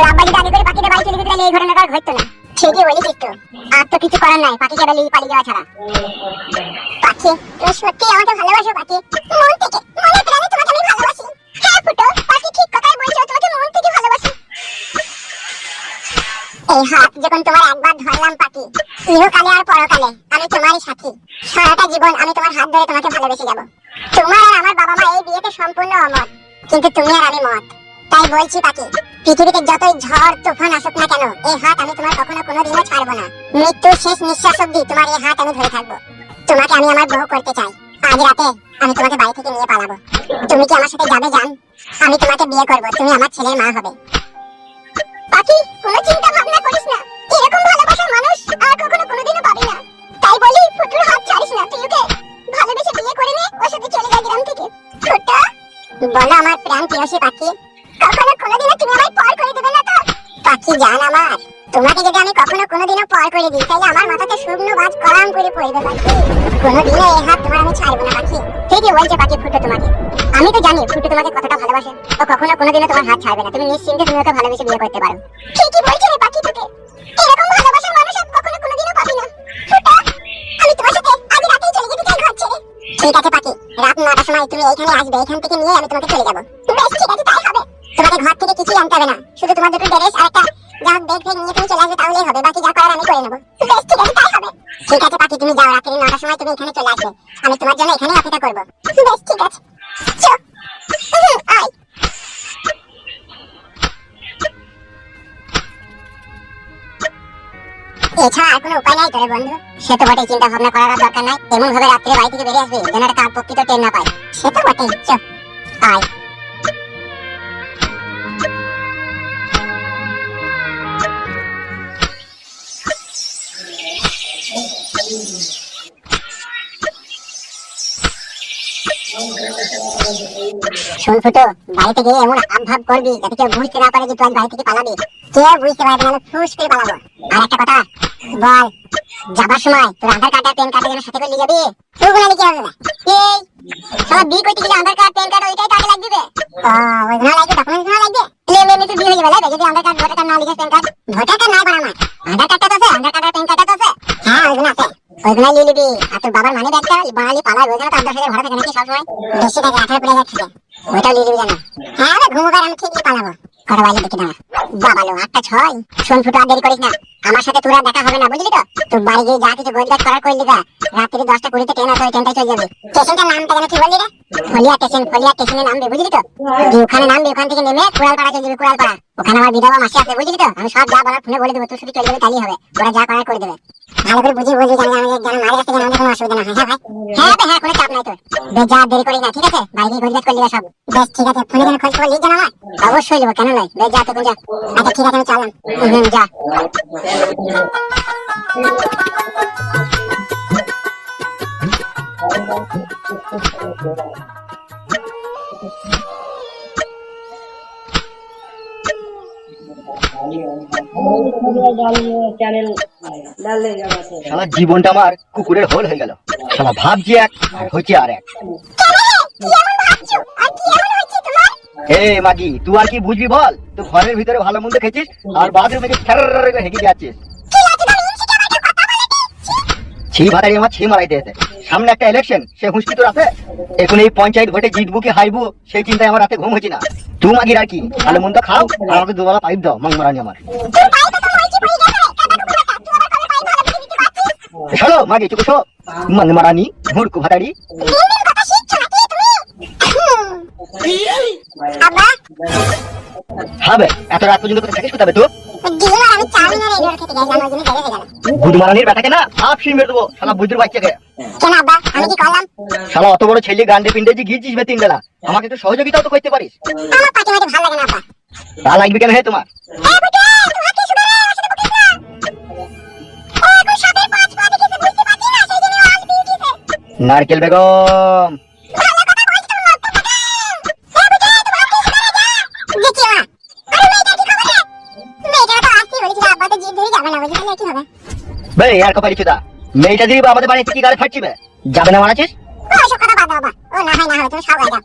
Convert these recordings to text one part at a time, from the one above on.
আব্বা যদি আগে করে পাখিতে বাড়ি চলে যেত, তাহলে এই ঘটনাটা ঘটতো না। ঠিকই বলেছিস তো? আর তো কিছু করার নাই পাখিকে বেলি পালিয়ে যাওয়া ছাড়া। পাখি, তুমি সত্যি আমাকে ভালোবাসো, পাখি? মন থেকে মনে প্রাণে তোমাকে আমি ভালোবাসি। হ্যাঁ ফুটো, পাখি ঠিক কথাই বলছো তোমাকে মন থেকে ভালোবাসি। এই হাত যখন তোমার একবার ধরলাম, পাখি ইহকালে আর পরকালে আমি তোমারই সাথী। সারাটা জীবন আমি তোমার হাত ধরে তোমাকে ভালোবেসে যাব। তোমার আর আমার বাবা মা এই বিয়েতে সম্পূর্ণ অমত কিন্তু তুমি আর আমি মত। তাই বলছি, পাখি পৃথিবীতে যতই ঝড়, তুফান আসুক না কেন এই হাত আমি তোমার কখনো কোনোদিনও ছাড়বো না। মৃত্যুর শেষ নিঃশ্বাস অব্দি তোমার এই হাত আমি ধরে থাকব। তোমাকে আমি আমার বউ করতে চাই। আজ রাতে আমি তোমাকে বাড়ি থেকে নিয়ে পালাবো। তুমি কি আমার সাথে যাবে, জান? আমি তোমাকে বিয়ে করব, তুমি আমার ছেলের মা হবে। পাখি কোনো চিন্তা ভাবনা করিস না। এরকম ভালোবাসার মানুষ আর কখনো কোনোদিনও পাবি না। তাই বলি ফুটুর হাত ছাড়িস না তুই ওকে। ভালোবেসে বিয়ে করে নে, ওর সাথে চলে গ্রাম থেকে। বলো আমার প্রাণ প্রিয়সী পাখি। কখনো কোনোদিনও তুমি আমায় পর করে দেবে না তো? পাখি জান আমার, তোমাকে যদি আমি কখনো কোনোদিনও পর করে দিই তাহলে আমার মাথাতে শুকনো বাজ কলাম করে পড়বে পাখি। কোনোদিনও এই হাত তোমার আমি ছাড়বো না পাখি। ঠিকই বলছে পাখি, ফুটো তোমাকে। আমি তো জানি ফুটো তোমাকে কতটা ভালোবাসে। ও কখনো কোনোদিনও তোমার হাত ছাড়বে না। তুমি নিশ্চিন্তে তুমি ওকে ভালোবেসে বিয়ে করতে পারো। ঠিকই বলছে রে পাখি তোকে। এরকম ভালোবাসার মানুষ আর কখনো কোনোদিনও পাবি না। ফুটো, আমি তোমার সাথে আজ রাতেই চলে যেতে চাই ঘর ছেড়ে। ঠিক আছে পাখি, রাত নটার সময় তুমি এইখানে আসবে। এখান থেকে নিয়ে আমি তোমাকে চলে যাব। বেশ, ঠিক আছে। তোমাকে ঘর থেকে কিছুই আনতে হবে না। শুধু তোমার দুটো ড্রেস আর একটা যা ব্যাগ ফ্যাগ নিয়ে তুমি চলে আসবে তাহলেই হবে, বাকি যা করার আমি করে নেব। ঠিক আছে, তাই হবে। ঠিক আছে, পাখি, তুমি যাও, রাত্রি নটার সময় তুমি এখানে চলে আসবে। আমি তোমার জন্য এখানেই অপেক্ষা করব। বেশ, ঠিক আছে। এছাড়া আর কোনো উপায় নাই তোরে বন্ধু। সে তো বটে চিন্তা ভাবনা করার দরকার নাই। এমন ভাবে রাত্রে বাড়ি থেকে বেরিয়ে আসবে, যেন একটা তার প্রকৃত টের না পায়। সে তো বটেই, চ। আয়। শোন ফুটো বাড়িতে গিয়ে এমন আভাব করবি যাতে কেউ বুঝতে না পারে যে তুই আজ বাড়ি থেকে পালাবি। কেউ বুঝতে পারবে না ফুস করে পালাবো। আর একটা কথা বল যাবার সময় তোর আধার কার্ড আর প্যান কার্ড যেন সাথে করে নিয়ে যাবি? তুই কোনো লিখে হবে? না এই সব বিয়ে করতে গেলে আধার কার্ড প্যান কার্ড ওইটাই আগে লাগবে বে। ও ওইগুলো লাগবে ডকুমেন্টসগুলো লাগবে। এমনি এমনি তো বিয়ে হয়ে যাবে যদি আধার কার্ড ভোটার কার্ড না লিখে প্যান কার্ড ভোটার কার্ড বাড়া আমার আধার কার্ডটা তো আছে আধার ওইগুলো নিয়ে নিবি। আর তোর বাবার মানি ব্যাগটা বাঙালি পালায় ওইখানে তো আট দশ হাজার ভাড়া থাকে নাকি সবসময়? বেশি থাকে আঠারো কুড়ি হাজার থাকে ওইটাও নিয়ে নিবি জানা। হ্যাঁ রে ঘুমো আমি ঠিকই পালাবো। কটা বাজে দেখি দাঁড়া বাবা আটটা ছয়। শোন ফুটো, আর দেরি করিস না। আমার সাথে তোরা দেখা হবে না, বুঝলি তো? তোর বাড়ি গিয়ে যা কিছু গোলগাছ করার করলি গা রাত্রি দশটা কুড়িতে ট্রেন আছে, ওই ট্রেনটাই চলে যাবে। স্টেশনটার নামটা যেন কি বললি রে? ফলিয়া স্টেশন ফলিয়া স্টেশনে নামবে বুঝলি তো? ওখানে নামবি, ওখান থেকে নেমে কুড়ালপাড়া চলে যাবে, কুড়ালপাড়া। ওখানে আমার বিধবা মাসি আছে, বুঝলি তো? আমি সব যা বলার ফোনে বলে দেবো তুই শুধু চলে যাবে, তাহলেই হবে। ওরা যা করার করে দেবে। ভালো করে বুঝিয়ে বলবি জানি আমি যেন মারে কাছে যেন আমাদের কোনো অসুবিধা না হয়। হ্যাঁ ভাই? হ্যাঁ হ্যাঁ কোনো চাপ নাই তোর বেশ যা দেরি করিস না ঠিক আছে? বাইরে গোলগাছ করলি সব। বেশ ঠিক আছে ফোনে যেন খোঁজ খবর লিখ জানা অবশ্যই নেব কেন নয়? বেশ যা যা আচ্ছা ঠিক আছে আমি চালাম হুম যা। চ্যানেল ডাললে জীবনটা আমার কুকুরের হোল হয়ে গেল। ভাবছি এক হচ্ছে আর এক। মাগি, তুই আর কি বুঝবি বল? তুই ঘরের ভিতরে ভালো মন্দ খেয়েছিস, আর বাথরুমে ফের হেগে যাচ্ছিস। ছি ভাতারি আমার ছি মারাইতে এসে। সামনে একটা ইলেকশন সে হুঁশকি তোর আছে এখন এই পঞ্চায়েত ভোটে জিতবো কি হাইবো সেই চিন্তায় আমার রাতে ঘুম হচ্ছে না। তুই মাগির আর কি? ভালো তো খাও আর আমাকে দুবেলা পাইপ দাও মাং মারানি আমার। শোনো মাগি চুপ শো। মাং মারানি মূর্খ ভাতারি। আব্বা হবে এত রাত পর্যন্ত থাকিস কোথাবে তো দিন আমি চাউমিন আর এগরোল খেতে গেছিলাম ওই জন্য দেরি গেল বুধ মারানির বেটাকে না হাফ সিম মেরে দেবো শালা বুঝুর বাচ্চাকে। কেন আব্বা? আমি কি করলাম? শালা অত বড় ছেলে গান্ডে পিন্ডে যে গিয়েছিস বে তিন বেলা আমাকে একটু সহযোগিতাও তো করতে পারিস। আমার পাটি মাটি ভালো লাগে না আব্বা। তা লাগবে কেন হে তোমার? এই বুঝে বে আর কপালি চুদা। মেয়েটা দিবি আমাদের বাড়ি কি গাড়ি ফাটছি বে যাবে না মারাছিস ওসব কথা বাদ দাও বা ও, না, হয় না, হয় তুমি সব হয়ে যাও।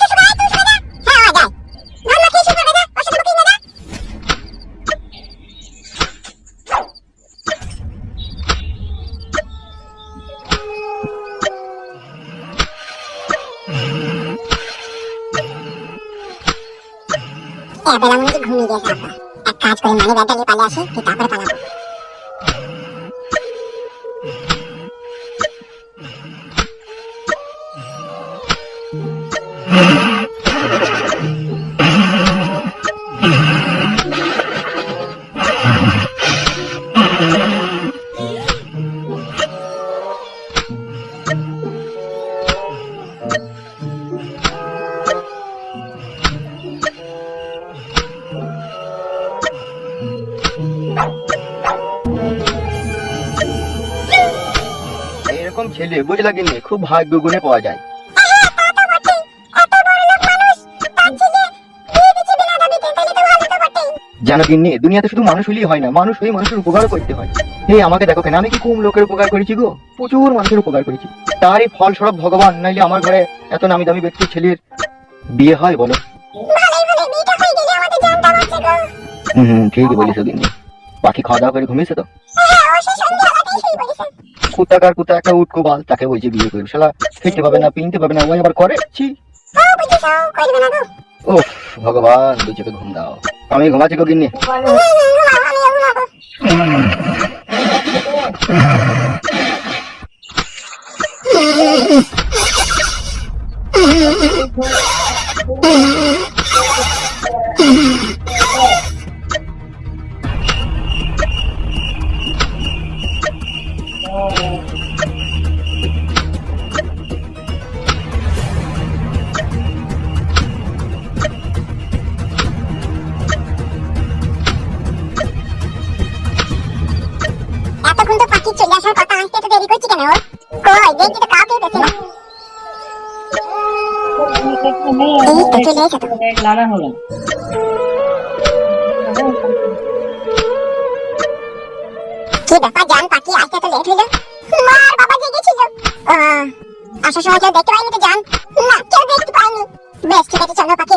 তো সুগা তুমি এবার আমি ঘুমিয়ে গেছি এক কাজ করে মানে ব্যাগটা নিয়ে আসি তারপরে পালাবো। এরকম ছেলে বুঝলা কিনে খুব ভাগ্য গুণে পাওয়া যায়। জানো কিন্নি দুনিয়াতে শুধু মানুষ হলেই হয় না, মানুষ হয়ে মানুষের উপকার করতে হয়। এই আমাকে দেখো কেন, আমি কি কম লোকের উপকার করেছি গো? প্রচুর মানুষের উপকার করেছি। তারই ফল স্বরূপ ভগবান নাইলে আমার ঘরে এত নামি দামি ব্যক্তির ছেলের বিয়ে হয় বলো। হম ঠিকই বলিস কিন্নি বাকি খাওয়া দাওয়া করে ঘুমিয়েছে তো? কুতাকার কুতা একটা উটকো বাল, তাকে বলছে বিয়ে করবে শালা খেতে পাবে না, পিনতে পাবে না ওই আবার করে? ছি। ও ভগবান চোখে ঘুম দাও। আমি ঘুমাচ্ছি গো গিন্নি। এতক্ষণ আসার কথা আসতে তো দেরি করছি কেন কই দেখি তো কাউকে পেছি না জান পাখি আসতে তো লেট হইল মার বাবা দেখতে পাইনি তো জান? না, কেউ দেখতে পাইনি বেশ, ঠিক আছে, চলো পাখি।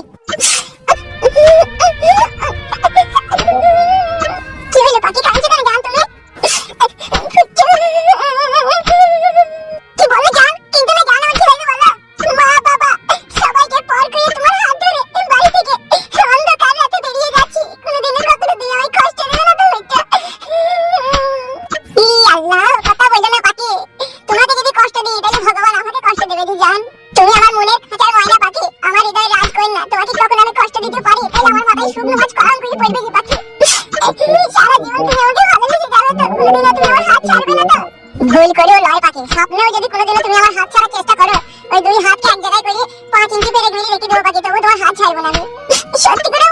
ভগবান আমাকে কষ্ট দেবে দি জান। তুমি আমার মনের খাঁচার ময়না পাখি। আমার হৃদয়ে রাজ করেন না। তোমাকে কখন আমি কষ্ট দিতে পারি, তাহলে আমার মাথায় শুকনো মাছ কলম করে পড়বে কি পাখি? সারা জীবন তুমি আমাকে ভালোবেসে যাবে তো। কোনোদিনও তুমি আমার হাত ছাড়বে না তো। ভুল করেও লয় পাখি। স্বপ্নেও যদি কোনোদিনও তুমি আমার হাত ছাড়ার চেষ্টা করো, ওই দুই হাতকে এক জায়গায় করে পাঁচ ইঞ্চি পেরে ঘুরে রেখে দেবো পাখি। তবু তোমার হাত ছাড়বো না আমি। সত্যি করে